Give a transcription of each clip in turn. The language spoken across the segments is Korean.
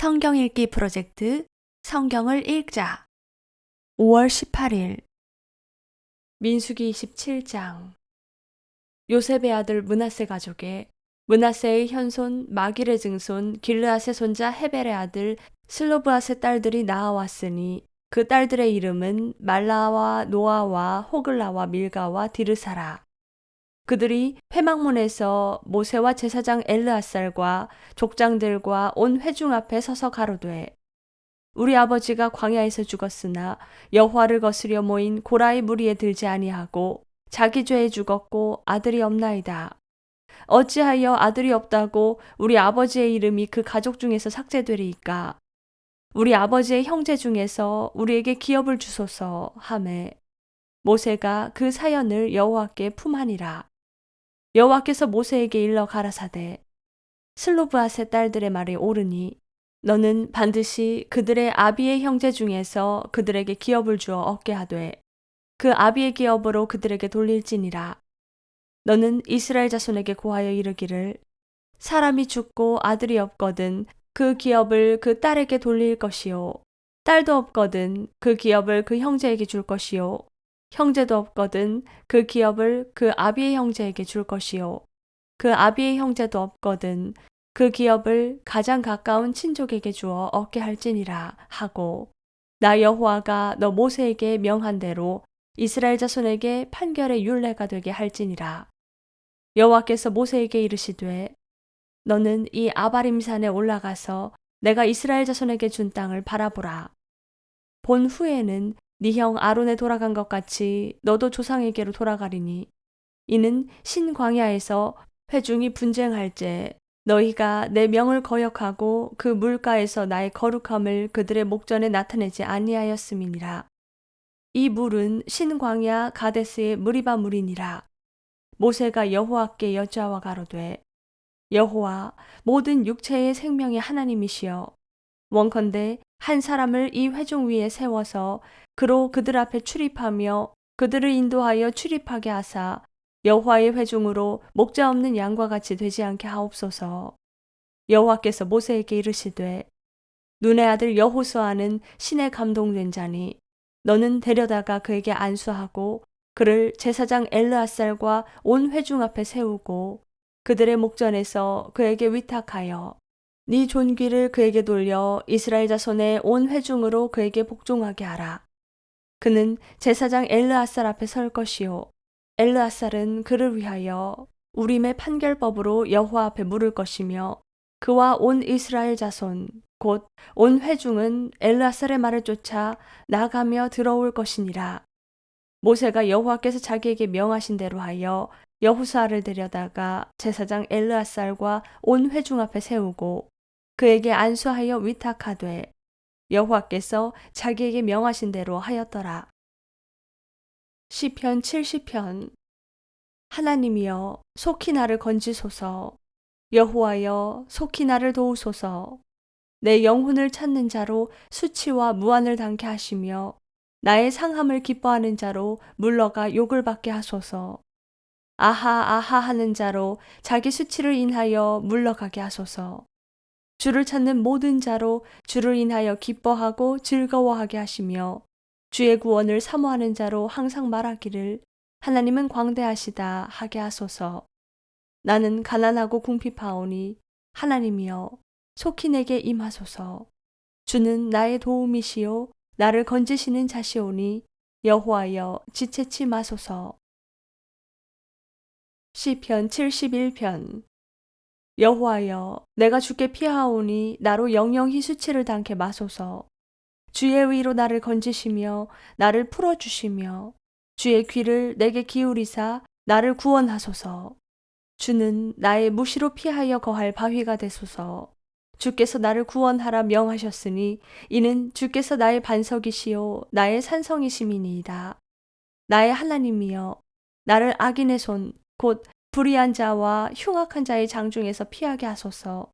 성경 읽기 프로젝트 성경을 읽자. 5월 18일. 민수기 27장. 요셉의 아들 문하세 가족의 문하세의 현손 마길의 증손 길르앗의 손자 헤벨의 아들 슬로브앗의 딸들이 나아왔으니 그 딸들의 이름은 말라와 노아와 호글라와 밀가와 디르사라 그들이 회막문에서 모세와 제사장 엘르아살과 족장들과 온 회중 앞에 서서 가로되 우리 아버지가 광야에서 죽었으나 여호와를 거스려 모인 고라의 무리에 들지 아니하고 자기 죄에 죽었고 아들이 없나이다. 어찌하여 아들이 없다고 우리 아버지의 이름이 그 가족 중에서 삭제되리이까? 우리 아버지의 형제 중에서 우리에게 기업을 주소서 하매 모세가 그 사연을 여호와께 품하니라. 여호와께서 모세에게 일러 가라사대 슬로브앗의 딸들의 말이 옳으니 너는 반드시 그들의 아비의 형제 중에서 그들에게 기업을 주어 얻게 하되 그 아비의 기업으로 그들에게 돌릴지니라. 너는 이스라엘 자손에게 고하여 이르기를 사람이 죽고 아들이 없거든 그 기업을 그 딸에게 돌릴 것이요 딸도 없거든 그 기업을 그 형제에게 줄 것이요 형제도 없거든 그 기업을 그 아비의 형제에게 줄 것이요. 그 아비의 형제도 없거든 그 기업을 가장 가까운 친족에게 주어 얻게 할지니라 하고 나 여호와가 너 모세에게 명한 대로 이스라엘 자손에게 판결의 율례가 되게 할지니라. 여호와께서 모세에게 이르시되 너는 이 아바림 산에 올라가서 내가 이스라엘 자손에게 준 땅을 바라보라. 본 후에는 네 형 아론에 돌아간 것 같이 너도 조상에게로 돌아가리니 이는 신광야에서 회중이 분쟁할 때 너희가 내 명을 거역하고 그 물가에서 나의 거룩함을 그들의 목전에 나타내지 아니하였음이니라. 이 물은 신광야 가데스의 무리바 물이니라. 모세가 여호와께 여자와 가로되 여호와 모든 육체의 생명의 하나님이시여 원컨대 한 사람을 이 회중 위에 세워서 그로 그들 앞에 출입하며 그들을 인도하여 출입하게 하사 여호와의 회중으로 목자 없는 양과 같이 되지 않게 하옵소서. 여호와께서 모세에게 이르시되 눈의 아들 여호수아는 신에 감동된 자니 너는 데려다가 그에게 안수하고 그를 제사장 엘르아살과 온 회중 앞에 세우고 그들의 목전에서 그에게 위탁하여 네 존귀를 그에게 돌려 이스라엘 자손의 온 회중으로 그에게 복종하게 하라. 그는 제사장 엘르아살 앞에 설 것이요. 엘르아살은 그를 위하여 우림의 판결법으로 여호와 앞에 물을 것이며 그와 온 이스라엘 자손 곧 온 회중은 엘르아살의 말을 쫓아 나가며 들어올 것이니라. 모세가 여호와께서 자기에게 명하신 대로 하여 여후사를 데려다가 제사장 엘르아살과 온 회중 앞에 세우고 그에게 안수하여 위탁하되 여호와께서 자기에게 명하신 대로 하였더라. 시편 70편. 하나님이여 속히 나를 건지소서. 여호와여 속히 나를 도우소서. 내 영혼을 찾는 자로 수치와 무한을 당케 하시며 나의 상함을 기뻐하는 자로 물러가 욕을 받게 하소서. 아하 아하 하는 자로 자기 수치를 인하여 물러가게 하소서 주를 찾는 모든 자로 주를 인하여 기뻐하고 즐거워하게 하시며 주의 구원을 사모하는 자로 항상 말하기를 하나님은 광대하시다 하게 하소서. 나는 가난하고 궁핍하오니 하나님이여 속히 내게 임하소서. 주는 나의 도움이시요 나를 건지시는 자시오니 여호와여 지체치 마소서. 시편 71편 여호와여 내가 주께 피하오니 나로 영영히 수치를 당케 마소서. 주의 의로 나를 건지시며 나를 풀어 주시며 주의 귀를 내게 기울이사 나를 구원하소서. 주는 나의 무시로 피하여 거할 바위가 되소서. 주께서 나를 구원하라 명하셨으니 이는 주께서 나의 반석이시요 나의 산성이심이니이다. 나의 하나님이여 나를 악인의 손 곧 불의한 자와 흉악한 자의 장중에서 피하게 하소서.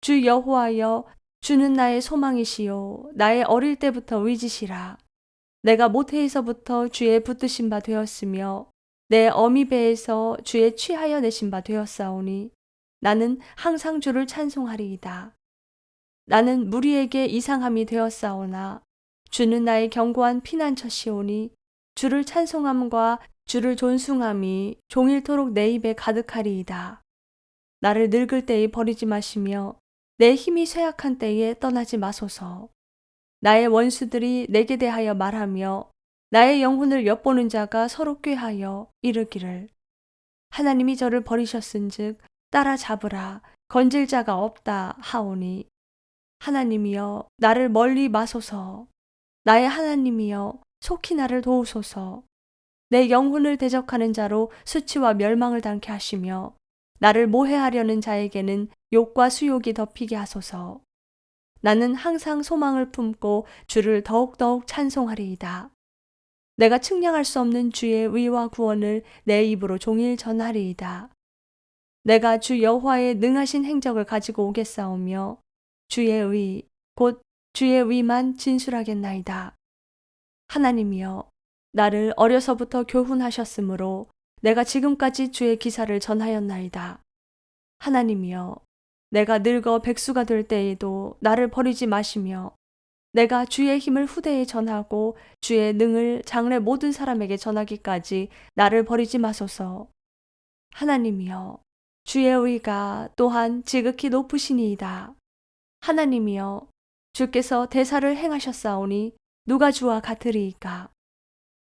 주 여호와여 주는 나의 소망이시요 나의 어릴 때부터 의지시라. 내가 모태에서부터 주의 붙드신 바 되었으며 내 어미 배에서 주의 취하여 내신 바 되었사오니 나는 항상 주를 찬송하리이다. 나는 무리에게 이상함이 되었사오나 주는 나의 견고한 피난처시오니 주를 찬송함과 주를 존숭함이 종일토록 내 입에 가득하리이다. 나를 늙을 때에 버리지 마시며 내 힘이 쇠약한 때에 떠나지 마소서. 나의 원수들이 내게 대하여 말하며 나의 영혼을 엿보는 자가 서로 꾀하여 이르기를. 하나님이 저를 버리셨은즉 따라잡으라. 건질 자가 없다 하오니. 하나님이여 나를 멀리 마소서. 나의 하나님이여 속히 나를 도우소서 내 영혼을 대적하는 자로 수치와 멸망을 당케 하시며 나를 모해하려는 자에게는 욕과 수욕이 덮이게 하소서 나는 항상 소망을 품고 주를 더욱더욱 찬송하리이다. 내가 측량할 수 없는 주의 의와 구원을 내 입으로 종일 전하리이다. 내가 주 여호와의 능하신 행적을 가지고 오겠사오며 주의 의, 곧 주의 의만 진술하겠나이다. 하나님이여, 나를 어려서부터 교훈하셨으므로 내가 지금까지 주의 기사를 전하였나이다. 하나님이여, 내가 늙어 백수가 될 때에도 나를 버리지 마시며 내가 주의 힘을 후대에 전하고 주의 능을 장래 모든 사람에게 전하기까지 나를 버리지 마소서. 하나님이여, 주의 의가 또한 지극히 높으시니이다. 하나님이여, 주께서 대사를 행하셨사오니 누가 주와 같으리이까?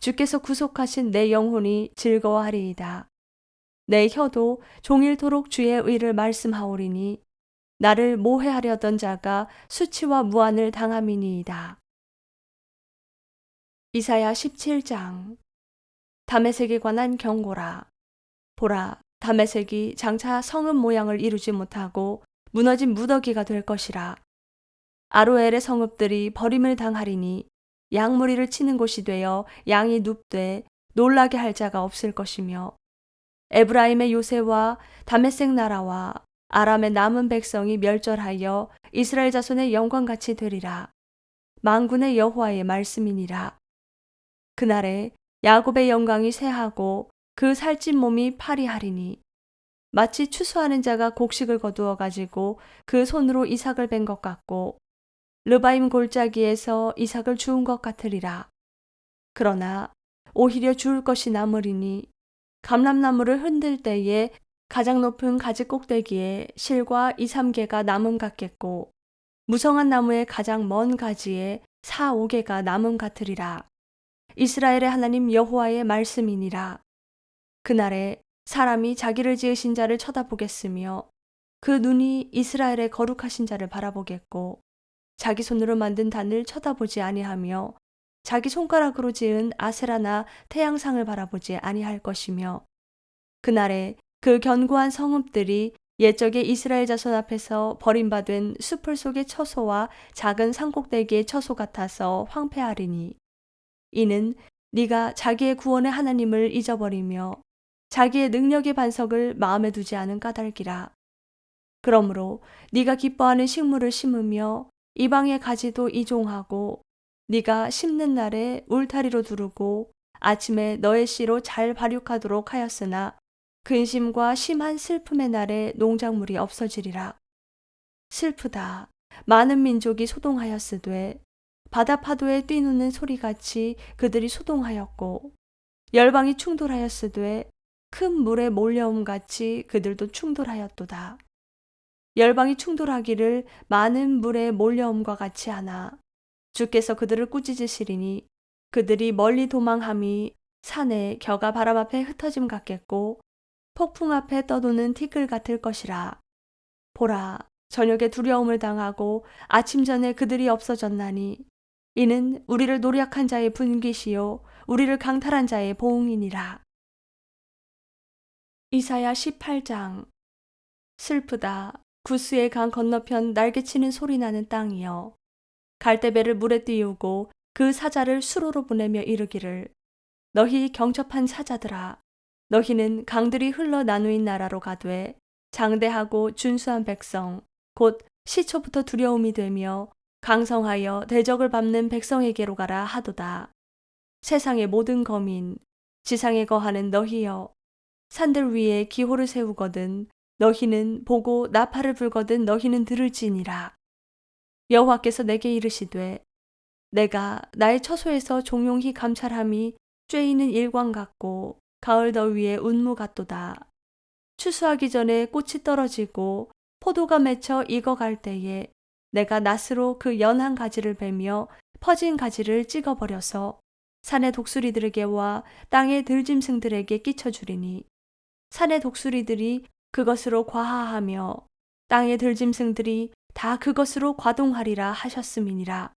주께서 구속하신 내 영혼이 즐거워하리이다. 내 혀도 종일토록 주의 의를 말씀하오리니 나를 모해하려던 자가 수치와 무한을 당함이니이다. 이사야 17장 다메섹에 관한 경고라. 보라, 다메섹이 장차 성읍 모양을 이루지 못하고 무너진 무더기가 될 것이라. 아로엘의 성읍들이 버림을 당하리니 양무리를 치는 곳이 되어 양이 눕되 놀라게 할 자가 없을 것이며 에브라임의 요새와 다메섹 나라와 아람의 남은 백성이 멸절하여 이스라엘 자손의 영광같이 되리라. 망군의 여호와의 말씀이니라. 그날에 야곱의 영광이 쇠하고 그 살찐 몸이 파리하리니 마치 추수하는 자가 곡식을 거두어 가지고 그 손으로 이삭을 벤것 같고 르바임 골짜기에서 이삭을 주운 것 같으리라. 그러나 오히려 주울 것이 남으리니 감람나무를 흔들 때에 가장 높은 가지 꼭대기에 실과 이삼개가 남음 같겠고 무성한 나무의 가장 먼 가지에 사오개가 남음 같으리라. 이스라엘의 하나님 여호와의 말씀이니라. 그날에 사람이 자기를 지으신 자를 쳐다보겠으며 그 눈이 이스라엘의 거룩하신 자를 바라보겠고 자기 손으로 만든 단을 쳐다보지 아니하며 자기 손가락으로 지은 아세라나 태양상을 바라보지 아니할 것이며 그날에 그 견고한 성읍들이 옛적의 이스라엘 자손 앞에서 버림받은 수풀 속의 처소와 작은 산꼭대기의 처소 같아서 황폐하리니 이는 네가 자기의 구원의 하나님을 잊어버리며 자기의 능력의 반석을 마음에 두지 않은 까닭이라. 그러므로 네가 기뻐하는 식물을 심으며 이방의 가지도 이종하고 네가 심는 날에 울타리로 두르고 아침에 너의 씨로 잘 발육하도록 하였으나 근심과 심한 슬픔의 날에 농작물이 없어지리라. 슬프다. 많은 민족이 소동하였으되 바다 파도에 뛰누는 소리같이 그들이 소동하였고 열방이 충돌하였으되 큰 물에 몰려옴 같이 그들도 충돌하였도다. 열방이 충돌하기를 많은 물에 몰려옴과 같이 하나 주께서 그들을 꾸짖으시리니 그들이 멀리 도망함이 산에 겨가 바람 앞에 흩어짐 같겠고 폭풍 앞에 떠도는 티끌 같을 것이라. 보라, 저녁에 두려움을 당하고 아침 전에 그들이 없어졌나니 이는 우리를 노력한 자의 분깃이요 우리를 강탈한 자의 보응이니라. 이사야 18장 슬프다. 구스의 강 건너편 날개치는 소리 나는 땅이여 갈대배를 물에 띄우고 그 사자를 수로로 보내며 이르기를 너희 경첩한 사자들아 너희는 강들이 흘러 나누인 나라로 가되 장대하고 준수한 백성 곧 시초부터 두려움이 되며 강성하여 대적을 밟는 백성에게로 가라 하도다. 세상의 모든 거민 지상에 거하는 너희여 산들 위에 기호를 세우거든 너희는 보고 나팔을 불거든 너희는 들을지니라. 여호와께서 내게 이르시되 내가 나의 처소에서 종용히 감찰함이 쬐이는 일광 같고 가을 더위에 운무 같도다. 추수하기 전에 꽃이 떨어지고 포도가 맺혀 익어갈 때에 내가 낫으로 그 연한 가지를 베며 퍼진 가지를 찍어버려서 산의 독수리들에게와 땅의 들짐승들에게 끼쳐주리니 산의 독수리들이 그것으로 과하하며 땅의 들짐승들이 다 그것으로 과동하리라 하셨음이니라.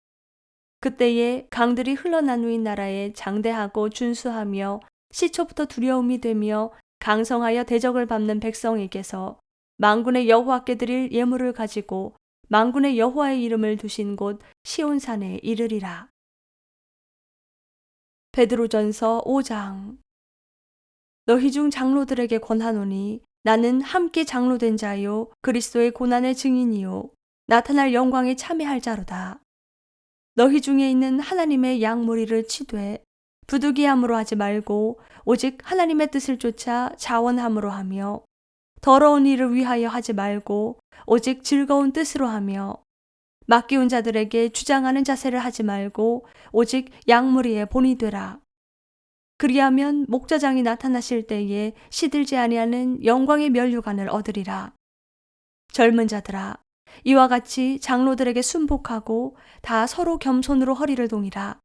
그때에 강들이 흘러나누인 나라에 장대하고 준수하며 시초부터 두려움이 되며 강성하여 대적을 밟는 백성에게서 망군의 여호와께 드릴 예물을 가지고 망군의 여호와의 이름을 두신 곳 시온산에 이르리라. 베드로전서 5장 너희 중 장로들에게 권하노니 나는 함께 장로된 자요 그리스도의 고난의 증인이요 나타날 영광에 참여할 자로다. 너희 중에 있는 하나님의 양무리를 치되 부득이함으로 하지 말고 오직 하나님의 뜻을 쫓아 자원함으로 하며 더러운 일을 위하여 하지 말고 오직 즐거운 뜻으로 하며 맡기운 자들에게 주장하는 자세를 하지 말고 오직 양무리의 본이 되라. 그리하면 목자장이 나타나실 때에 시들지 아니하는 영광의 면류관을 얻으리라. 젊은 자들아, 이와 같이 장로들에게 순복하고 다 서로 겸손으로 허리를 동이라.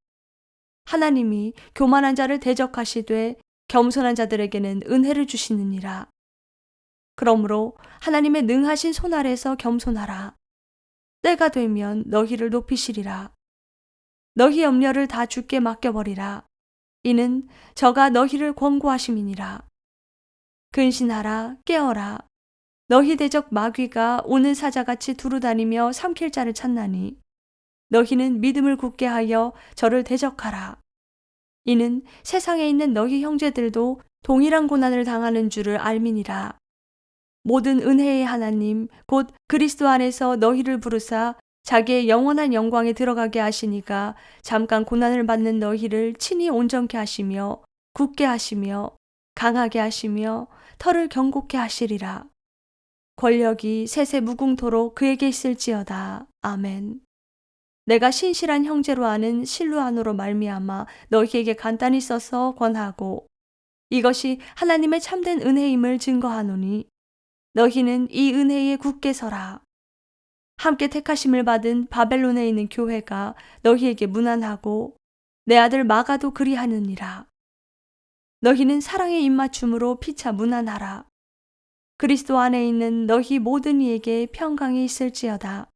하나님이 교만한 자를 대적하시되 겸손한 자들에게는 은혜를 주시느니라. 그러므로 하나님의 능하신 손 아래서 겸손하라. 때가 되면 너희를 높이시리라. 너희 염려를 다 주께 맡겨버리라. 이는 저가 너희를 권고하심이니라. 근신하라, 깨어라. 너희 대적 마귀가 오는 사자같이 두루다니며 삼킬 자를 찾나니 너희는 믿음을 굳게 하여 저를 대적하라. 이는 세상에 있는 너희 형제들도 동일한 고난을 당하는 줄을 알미니라. 모든 은혜의 하나님 곧 그리스도 안에서 너희를 부르사 자기의 영원한 영광에 들어가게 하시니까 잠깐 고난을 받는 너희를 친히 온전케 하시며 굳게 하시며 강하게 하시며 털을 경고케 하시리라. 권력이 세세 무궁토록 그에게 있을지어다. 아멘. 내가 신실한 형제로 아는 실루안으로 말미암아 너희에게 간단히 써서 권하고 이것이 하나님의 참된 은혜임을 증거하노니 너희는 이 은혜에 굳게 서라. 함께 택하심을 받은 바벨론에 있는 교회가 너희에게 무난하고 내 아들 마가도 그리하느니라. 너희는 사랑의 입맞춤으로 피차 무난하라. 그리스도 안에 있는 너희 모든 이에게 평강이 있을지어다.